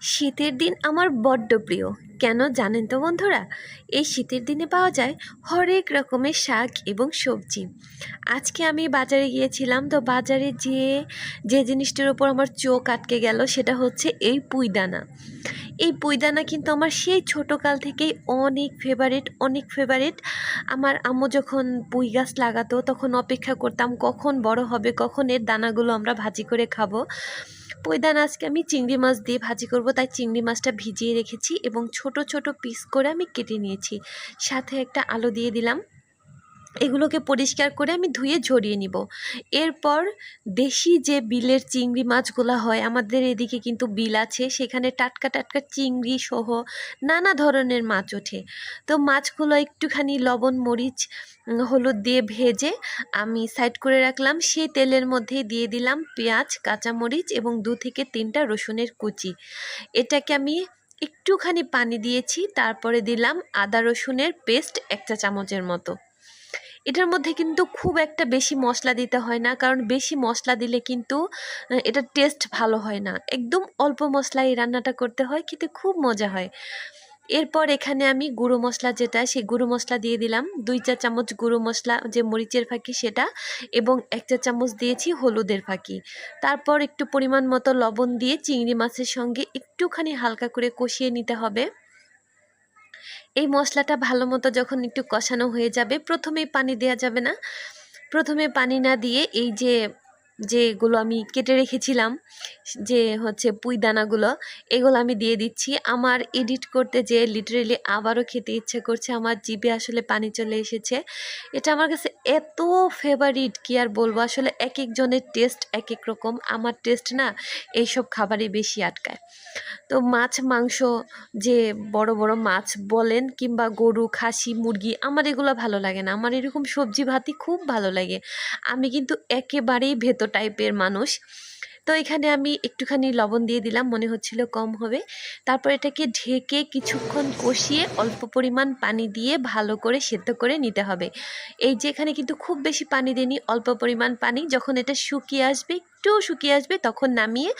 শীতের দিন আমার বড্ড প্রিয়। কেন জানেন তো বন্ধুরা? এই শীতের দিনে পাওয়া যায় হরেক রকমের শাক এবং সবজি। আজকে আমি বাজারে গিয়েছিলাম, তো বাজারে যেয়ে যে জিনিসটির ওপর আমার চোখ আটকে গেল সেটা হচ্ছে এই পুইদানা। এই পুইদানা কিন্তু আমার সেই ছোটোকাল থেকেই অনেক ফেভারিট অনেক ফেভারিট আমার আম্মু যখন পুঁই গাছ লাগাতো, তখন অপেক্ষা করতাম কখন বড় হবে, কখন এর দানাগুলো আমরা ভাজি করে খাব। পৈদান আজকে আমি চিংড়ি মাছ দিয়ে ভাজি করব, তাই চিংড়ি মাছটা ভিজিয়ে রেখেছি এবং ছোট ছোট পিস করে আমি কেটে নিয়েছি। সাথে একটা আলু দিয়ে দিলাম। এগুলোকে পরিষ্কার করে আমি ধুয়ে ঝরিয়ে নিব। এরপর দেশি যে বিলের চিংড়ি মাছগুলো হয়, আমাদের এদিকে কিন্তু বিল আছে, সেখানে টাটকা টাটকা চিংড়ি সহ নানা ধরনের মাছ ওঠে। তো মাছগুলো একটুখানি লবণ, মরিচ হলুদ দিয়ে ভেজে আমি সাইড করে রাখলাম। সেই তেলের মধ্যে দিয়ে দিলাম পেঁয়াজ, কাঁচামরিচ এবং দু থেকে তিনটা রসুনের কুচি। এটাকে আমি একটুখানি পানি দিয়েছি, তারপরে দিলাম আদা রসুনের পেস্ট একটা চামচের মতো। এটার মধ্যে কিন্তু খুব একটা বেশি মশলা দিতে হয় না, কারণ বেশি মশলা দিলে কিন্তু এটার টেস্ট ভালো হয় না। একদম অল্প মশলায় এই রান্নাটা করতে হয়, খেতে খুব মজা হয়। এরপর এখানে আমি গুঁড়ো মশলা যেটা, সেই গুঁড়ো মশলা দিয়ে দিলাম। দুই চা চামচ গুঁড়ো মশলা, যে মরিচের ফাঁকি সেটা, এবং এক চা চামচ দিয়েছি হলুদের ফাঁকি। তারপর একটু পরিমাণ মতো লবণ দিয়ে চিংড়ি মাছের সঙ্গে একটুখানি হালকা করে কষিয়ে নিতে হবে। এই মশলাটা ভালো মতো যখন একটু কষানো হয়ে যাবে, প্রথমেই পানি দেওয়া যাবে না। প্রথমে পানি না দিয়ে এই যে যেগুলো আমি কেটে রেখেছিলাম, যে হচ্ছে পুঁই দানাগুলো, এগুলো আমি দিয়ে দিচ্ছি। আমার এডিট করতে যে লিটারেলি আবারও খেতে ইচ্ছে করছে, আমার জিভে আসলে পানি চলে এসেছে। এটা আমার কাছে এত ফেভারিট কি আর বলব? আসলে এক একজনের টেস্ট এক এক রকম। আমার টেস্ট না এইসব খাবারই বেশি আটকায়। তো মাছ, মাংস যে বড় বড় মাছ বলেন কিংবা গরু, খাসি, মুরগি, আমার এগুলো ভালো লাগে না। আমার এরকম সবজি ভাতই খুব ভালো লাগে। আমি কিন্তু একেবারেই ভেতর টাইপের মানুষ। তো এখানে আমি একটুখানি লবণ দিয়ে দিলাম, মনে হচ্ছিল কম হবে। তারপর এটাকে ঢেকে কিছুক্ষণ কষিয়ে অল্প পরিমাণ পানি দিয়ে ভালো করে সেদ্ধ করে নিতে হবে। এই যে এখানে কিন্তু খুব বেশি পানি দিইনি অল্প পরিমাণ পানি। যখন এটা শুকিয়ে আসবে, একটু শুকিয়ে আসবে, তখন নামিয়ে